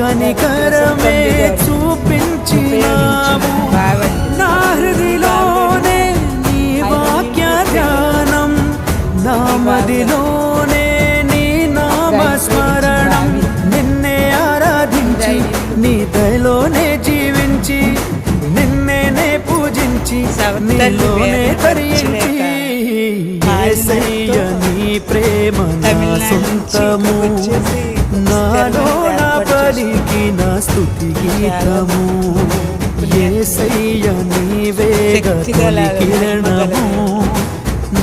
కనికరమే చూపించినావు. నా హృదిలోనే నీ వాక్య ధ్యానం నా మదిలోనే నీ నామస్మరణం. నిన్నే ఆరాధించి నీ దయలోనే జీవించి నిన్నేనే పూజించి నీలోనే తరించి. నీ ప్రేమ నా సొంతము నాలో నా పలికిన స్తుతి గీతము యేసయ్య నీవేగ కిరణము.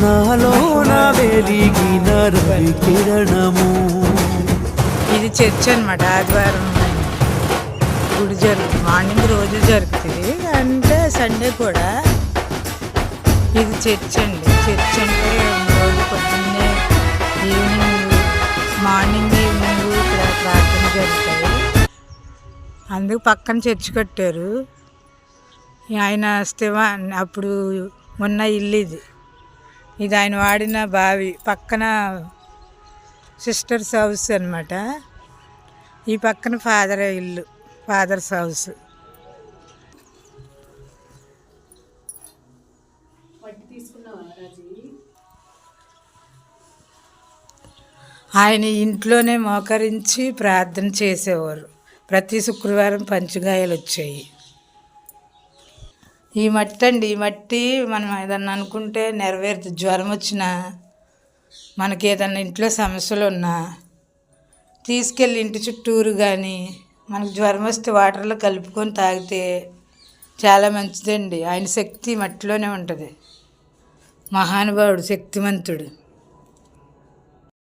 నాలో నా వెలిగిన రవి కిరణము. ఇది చర్చ్ అనమాట ఆదివారం గుడి జరుగు మార్నింగ్ రోజు జరుగుతుంది అంటే సండే కూడా. ఇది చర్చ్ అండి చర్చ్ అంటే అందుకు పక్కన చర్చ్ కట్టారు. ఆయన స్థివా అప్పుడు ఉన్న ఇల్లు ఇది ఇది ఆయన వాడిన బావి పక్కన సిస్టర్స్ హౌస్ అనమాట ఈ పక్కన ఫాదర్ ఇల్లు ఫాదర్స్ హౌస్. ఆయన ఇంట్లోనే మోకరించి ప్రార్థన చేసేవారు. ప్రతి శుక్రవారం పంచగాయలు వచ్చాయి. ఈ మట్టి అండి ఈ మట్టి మనం ఏదన్నా అనుకుంటే నెరవేరుతుంది. జ్వరం వచ్చినా మనకి ఏదన్నా ఇంట్లో సమస్యలు ఉన్నా తీసుకెళ్ళి ఇంటి చుట్టూరు కానీ మనకు జ్వరం వస్తే వాటర్లో కలుపుకొని తాగితే చాలా మంచిదండి. ఆయన శక్తి మట్టిలోనే ఉంటుంది. మహానుభావుడు శక్తిమంతుడు.